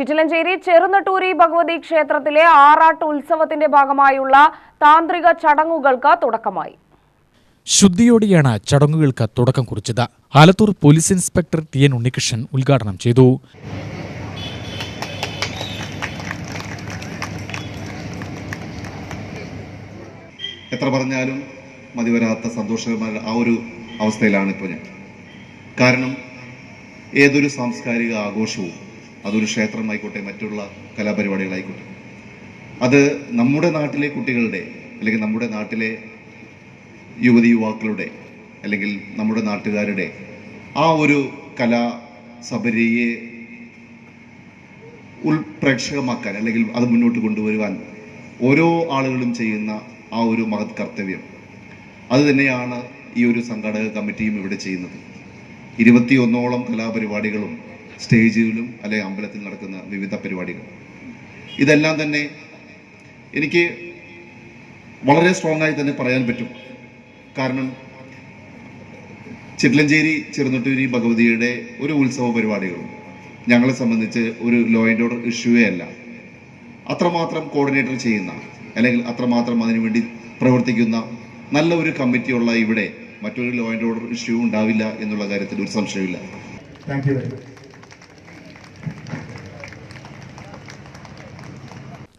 ചിറ്റിലഞ്ചേരി ചെറുനട്ടൂരി ഭഗവതി ക്ഷേത്രത്തിലെ ആറാട്ട് ഉത്സവത്തിന്റെ ഭാഗമായുള്ള താന്ത്രിക ചടങ്ങുകൾക്ക് തുടക്കമായി. ശുദ്ധിയോടെയാണ് ചടങ്ങുകൾക്ക് തുടക്കം കുറിച്ചത്. Alathur police inspector T N Unnikrishnan ഉദ്ഘാടനം ചെയ്തു. എത്ര പറഞ്ഞാലും മതിവരാത്ത സന്തോഷകരമായ ആ ഒരു അവസ്ഥയിലാണ് ഇപ്പോൾ ഞാൻ. കാരണം ഏതൊരു സാംസ്കാരിക ആഘോഷവും അതൊരു ക്ഷേത്രമായിക്കോട്ടെ മറ്റുള്ള കലാപരിപാടികളായിക്കോട്ടെ. അത് നമ്മുടെ നാട്ടിലെ കുട്ടികളുടെ അല്ലെങ്കിൽ നമ്മുടെ നാട്ടിലെ യുവതി യുവാക്കളുടെ അല്ലെങ്കിൽ നമ്മുടെ നാട്ടുകാരുടെ ആ ഒരു കലാ സബരിയെ ഉൾപ്രേക്ഷകമാക്കാൻ അല്ലെങ്കിൽ അത് മുന്നോട്ട് കൊണ്ടുവരുവാൻ ഓരോ ആളുകളും ചെയ്യുന്ന ആ ഒരു മഹത് കർത്തവ്യം. അത് തന്നെയാണ് ഈ ഒരു സംഘാടക കമ്മിറ്റിയും ഇവിടെ ചെയ്യുന്നത്. ഇരുപത്തിയൊന്നോളം കലാപരിപാടികളും സ്റ്റേജിലും അല്ലെങ്കിൽ അമ്പലത്തിൽ നടക്കുന്ന വിവിധ പരിപാടികൾ. ഇതെല്ലാം തന്നെ എനിക്ക് വളരെ സ്ട്രോങ് ആയി തന്നെ പറയാൻ പറ്റും. കാരണം ചിറ്റലഞ്ചേരി ചെറുനട്ടൂരി ഭഗവതിയുടെ ഒരു ഉത്സവ പരിപാടികളും ഞങ്ങളെ സംബന്ധിച്ച് ഒരു ലോ ആൻഡ് ഓർഡർ ഇഷ്യൂവേ അല്ല. അത്രമാത്രം കോർഡിനേറ്റർ ചെയ്യുന്ന അല്ലെങ്കിൽ അത്രമാത്രം അതിനുവേണ്ടി പ്രവർത്തിക്കുന്ന നല്ല ഒരു കമ്മിറ്റിയുള്ള ഇവിടെ മറ്റൊരു ലോ ആൻഡ് ഓർഡർ ഇഷ്യൂ ഉണ്ടാവില്ല എന്നുള്ള കാര്യത്തിൽ ഒരു സംശയമില്ല thank you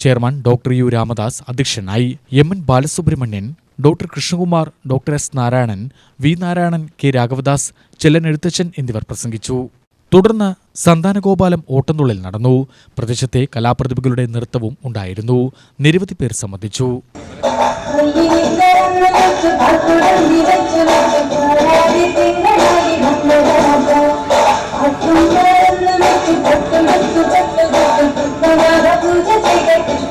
chairman doctor U Ramadas അധ്യക്ഷനായി M N Balasubramanian doctor Krishnakumar doctor S Narayanan V Narayanan K Raghavadas Chellan Ezhuthachan എന്നിവർ പ്രസംഗിച്ചു. തുടർന്ന് സന്താനഗോപാലം ഓട്ടംതുള്ളൽ നടന്നു. പ്രദേശത്തെ കലാപ്രതിഭകളുടെ നൃത്തവും ഉണ്ടായിരുന്നു. നിരവധി പേർ സംബന്ധിച്ചു. Oh,